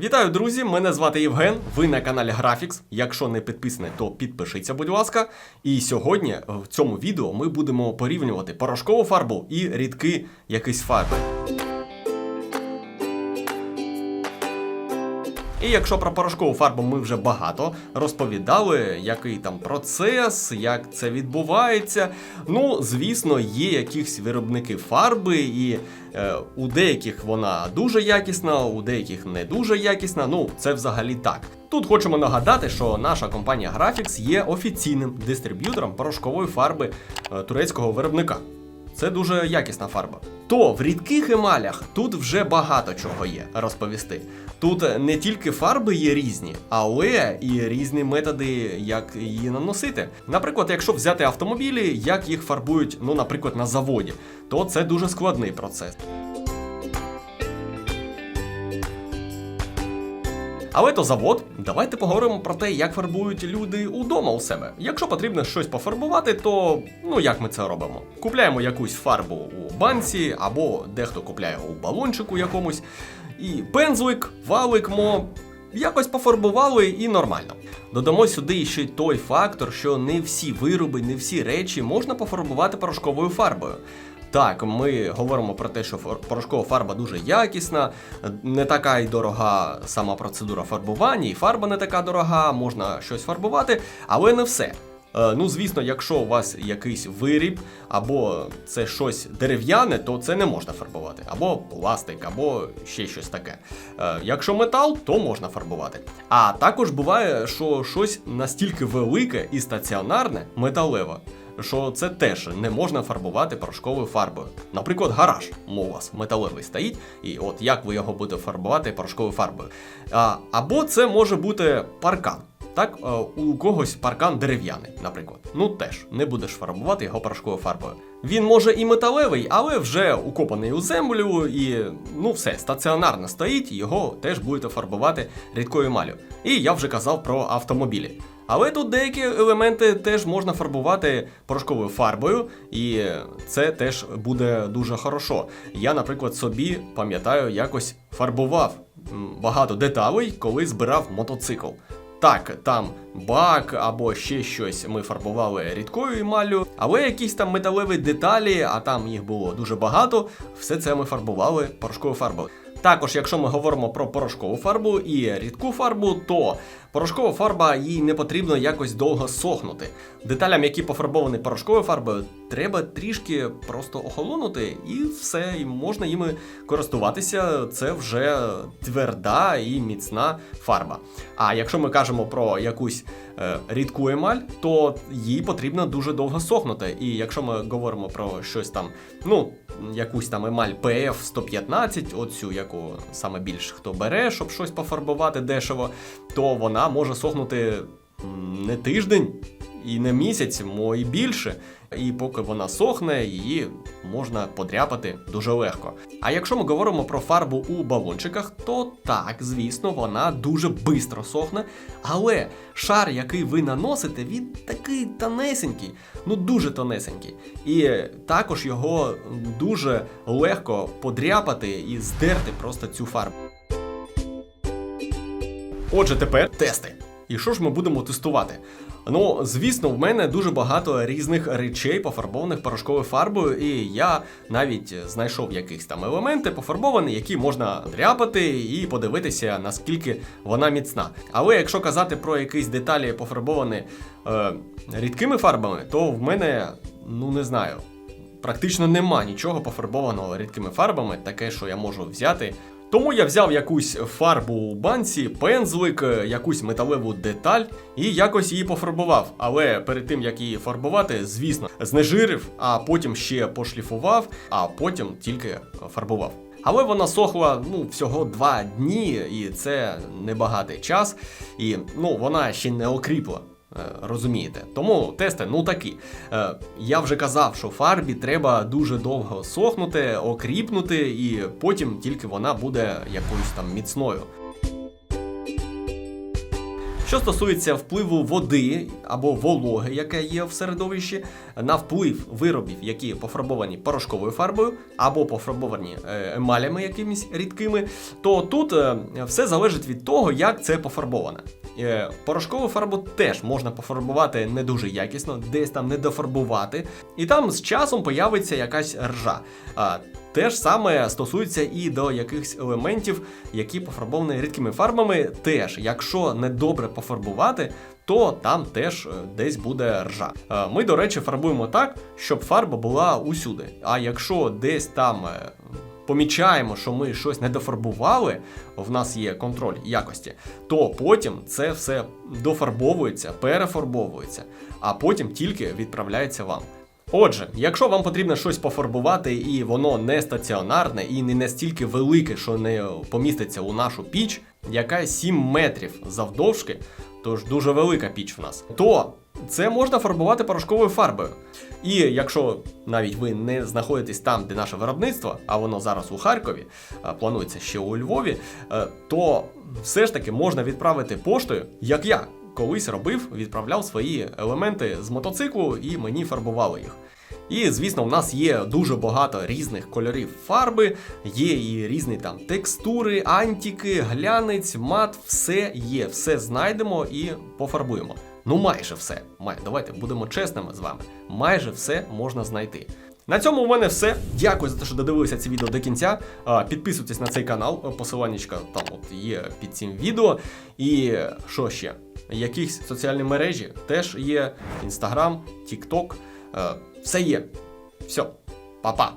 Вітаю, друзі! Мене звати Євген. Ви на каналі Graphics. Якщо не підписане, то підпишіться, будь ласка. І сьогодні в цьому відео ми будемо порівнювати порошкову фарбу і рідкі якісь фарби. І якщо про порошкову фарбу ми вже багато розповідали, який там процес, як це відбувається. Ну, звісно, є якісь виробники фарби, і е, у деяких вона дуже якісна, у деяких не дуже якісна. Ну, це взагалі так. Тут хочемо нагадати, що наша компанія Graphics є офіційним дистриб'ютором порошкової фарби е, турецького виробника. Це дуже якісна фарба. То в рідких емалях тут вже багато чого є розповісти. Тут не тільки фарби є різні, але і різні методи, як її наносити. Наприклад, якщо взяти автомобілі, як їх фарбують, ну, наприклад, на заводі, то це дуже складний процес. Але то завод, давайте поговоримо про те, як фарбують люди удома у себе. Якщо потрібно щось пофарбувати, то ну як ми це робимо? Купляємо якусь фарбу у банці, або дехто купляє у балончику якомусь, і пензлик, валик, мо. Якось пофарбували і нормально. Додамо сюди ще той фактор, що не всі вироби, не всі речі можна пофарбувати порошковою фарбою. Так, ми говоримо про те, що порошкова фарба дуже якісна, не така й дорога сама процедура фарбування, і фарба не така дорога, можна щось фарбувати, але не все. Е, Ну, звісно, якщо у вас якийсь виріб, або це щось дерев'яне, то це не можна фарбувати, або пластик, або ще щось таке. Е, Якщо метал, то можна фарбувати. А також буває, що щось настільки велике і стаціонарне, металеве, що це теж не можна фарбувати порошковою фарбою. Наприклад, гараж мо у вас металевий стоїть, і от як ви його будете фарбувати порошковою фарбою. А, або це може бути паркан. Так, у когось паркан дерев'яний, наприклад. Ну теж не будеш фарбувати його порошковою фарбою. Він може і металевий, але вже укопаний у землю, і ну все, стаціонарно стоїть, його теж будете фарбувати рідкою емаллю. І я вже казав про автомобілі. Але тут деякі елементи теж можна фарбувати порошковою фарбою, і це теж буде дуже хорошо. Я, наприклад, собі пам'ятаю, якось фарбував багато деталей, коли збирав мотоцикл. Так, там бак або ще щось ми фарбували рідкою емаллю, але якісь там металеві деталі, а там їх було дуже багато, все це ми фарбували порошковою фарбою. Також, якщо ми говоримо про порошкову фарбу і рідку фарбу, то порошкова фарба їй не потрібно якось довго сохнути. Деталям, які пофарбовані порошковою фарбою, треба трішки просто охолонути, і все, і можна їми користуватися. Це вже тверда і міцна фарба. А якщо ми кажемо про якусь е, рідку емаль, то їй потрібно дуже довго сохнути. І якщо ми говоримо про щось там, ну, якусь там емаль PF 115, оцю, яку саме більш хто бере, щоб щось пофарбувати дешево, то вона може сохнути не тиждень і не місяць, мо і більше. І поки вона сохне, її можна подряпати дуже легко. А якщо ми говоримо про фарбу у балончиках, то так, звісно, вона дуже швидко сохне, але шар, який ви наносите, він такий тонесенький, ну дуже тонесенький. І також його дуже легко подряпати і здерти просто цю фарбу. Отже, тепер тести. І що ж ми будемо тестувати? Ну, звісно, в мене дуже багато різних речей, пофарбованих порошковою фарбою, і я навіть знайшов якісь там елементи пофарбовані, які можна дряпати і подивитися, наскільки вона міцна. Але якщо казати про якісь деталі пофарбовані е, рідкими фарбами, то в мене, ну не знаю, практично нема нічого пофарбованого рідкими фарбами, таке, що я можу взяти. Тому я взяв якусь фарбу у банці, пензлик, е, якусь металеву деталь і якось її пофарбував. Але перед тим як її фарбувати, звісно, знежирив, а потім ще пошліфував, а потім тільки фарбував. Але вона сохла ну всього два дні, і це небагатий час. І ну вона ще не окріпла. Е, Розумієте, тому тести ну такі. Е, я вже казав, що фарбі треба дуже довго сохнути, окріпнути, і потім тільки вона буде якоюсь там міцною. Що стосується впливу води або вологи, яка є в середовищі, на вплив виробів, які пофарбовані порошковою фарбою або пофарбовані е, емалями якимись рідкими, то тут все залежить від того, як це пофарбоване. Е, Порошкову фарбу теж можна пофарбувати не дуже якісно, десь там не дофарбувати, і там з часом появиться якась ржа. Те ж саме стосується і до якихось елементів, які пофарбовані рідкими фарбами. Теж, якщо недобре пофарбувати, то там теж е, десь буде ржа. Е, Ми, до речі, фарбуємо так, щоб фарба була усюди. А якщо десь там помічаємо, що ми щось не дофарбували, в нас є контроль якості, то потім це все дофарбовується, перефарбовується, а потім тільки відправляється вам. Отже, якщо вам потрібно щось пофарбувати, і воно не стаціонарне і не настільки велике, що не поміститься у нашу піч, яка 7 метрів завдовжки, тож дуже велика піч в нас, то це можна фарбувати порошковою фарбою. І якщо навіть ви не знаходитесь там, де наше виробництво, а воно зараз у Харкові, планується ще у Львові, е, то все ж таки можна відправити поштою, як я колись робив, відправляв свої елементи з мотоциклу і мені фарбували їх. І, звісно, в нас є дуже багато різних кольорів фарби, є і різні там текстури, антіки, глянець, мат, все є, все знайдемо і пофарбуємо. Ну, майже все. Май, давайте будемо чесними з вами. Майже все можна знайти. На цьому у мене все. Дякую за те, що додивилися це відео до кінця. Підписуйтесь на цей канал, посиланнячка там от є під цим відео. І що ще? Якісь соціальні мережі теж є: Інстаграм, Тікток. Все є. Все, па-па.